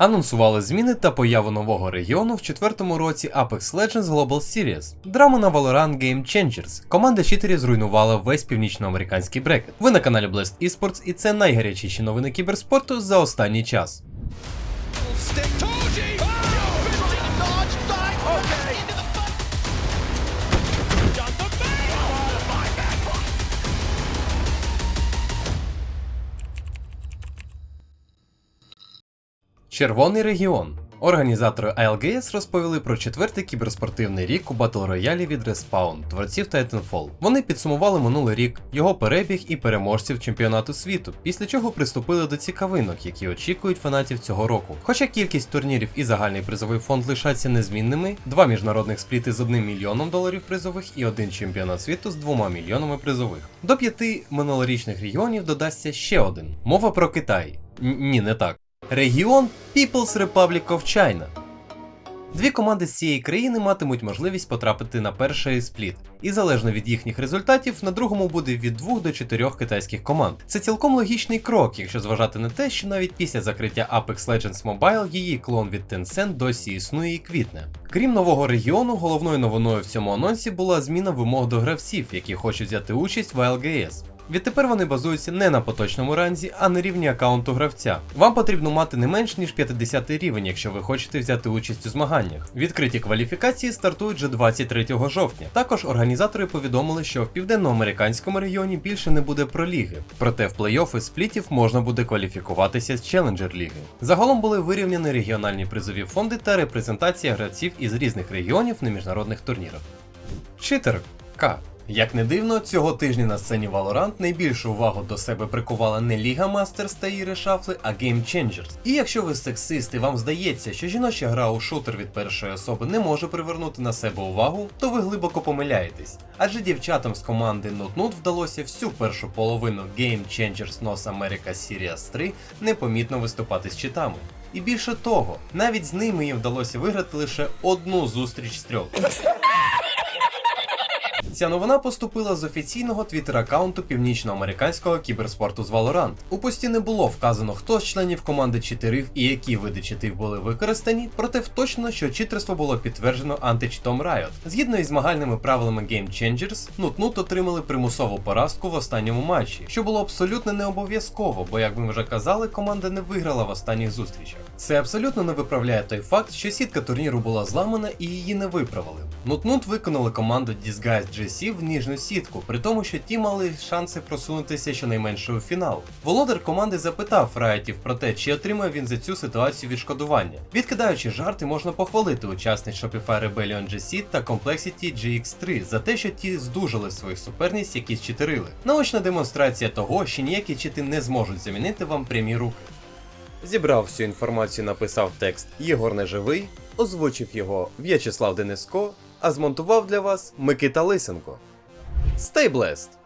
Анонсували зміни та появу нового регіону в четвертому році Apex Legends Global Series. Драму на Valorant Game Changers. Команда читерів зруйнувала весь північноамериканський брекет. Ви на каналі Blast Esports і це найгарячіші новини кіберспорту за останній час. Червоний регіон. Організатори ILGS розповіли про четвертий кіберспортивний рік у батл роялі від Respawn, творців Titanfall. Вони підсумували минулий рік, його перебіг і переможців чемпіонату світу, після чого приступили до цікавинок, які очікують фанатів цього року. Хоча кількість турнірів і загальний призовий фонд лишаться незмінними, два міжнародних спліти з одним мільйоном доларів призових і один чемпіонат світу з двома мільйонами призових. До п'яти минулорічних регіонів додасться ще один. Мова про Китай. Ні, не так. Регіон People's Republic of China. Дві команди з цієї країни матимуть можливість потрапити на перший спліт, і залежно від їхніх результатів, на другому буде від 2 до 4 китайських команд. Це цілком логічний крок, якщо зважати на те, що навіть після закриття Apex Legends Mobile її клон від Tencent досі існує і квітне. Крім нового регіону, головною новиною в цьому анонсі була зміна вимог до гравців, які хочуть взяти участь в LGS. Відтепер вони базуються не на поточному ранзі, а на рівні аккаунту гравця. Вам потрібно мати не менш ніж 50 рівень, якщо ви хочете взяти участь у змаганнях. Відкриті кваліфікації стартують вже 23 жовтня. Також організатори повідомили, що в південноамериканському регіоні більше не буде проліги, проте в плей-оффи сплітів можна буде кваліфікуватися з Challenger ліги. Загалом були вирівняні регіональні призові фонди та репрезентація гравців із різних регіонів на міжнародних турнірах. Читер К. Як не дивно, цього тижня на сцені Valorant найбільшу увагу до себе прикувала не Ліга Мастерс та її решафли, а Game Changers. І якщо ви сексист і вам здається, що жіноча гра у шутер від першої особи не може привернути на себе увагу, то ви глибоко помиляєтесь. Адже дівчатам з команди Nutnut вдалося всю першу половину Game Changers North America Series 3 непомітно виступати з читами. І більше того, навіть з ними їм вдалося виграти лише одну зустріч з трьох. Ця новина поступила з офіційного твіттер-аккаунту північноамериканського кіберспорту з Valorant. У пості не було вказано, хто з членів команди читерів і які види читів були використані, проте вточно, що читерство було підтверджено античитом Riot. Згідно із змагальними правилами Game Changers, Нутнут отримали примусову поразку в останньому матчі, що було абсолютно не обов'язково, бо, як ми вже казали, команда не виграла в останніх зустрічах. Це абсолютно не виправляє той факт, що сітка турніру була зламана і її не виправили. Нутнут виконали команду Disguised GC в ніжну сітку, при тому, що ті мали шанси просунутися щонайменше у фінал. Володар команди запитав Райтів про те, чи отримає він за цю ситуацію відшкодування. Відкидаючи жарти, можна похвалити учасниць Shopify Rebellion GC та Complexity GX3 за те, що ті здужали свою суперність, які зчитерили. Наочна демонстрація того, що ніякі чити не зможуть замінити вам прямі руки. Зібрав всю інформацію, написав текст Єгор Неживий, озвучив його В'ячеслав Дениско, а змонтував для вас Микита Лисенко. Stay blessed!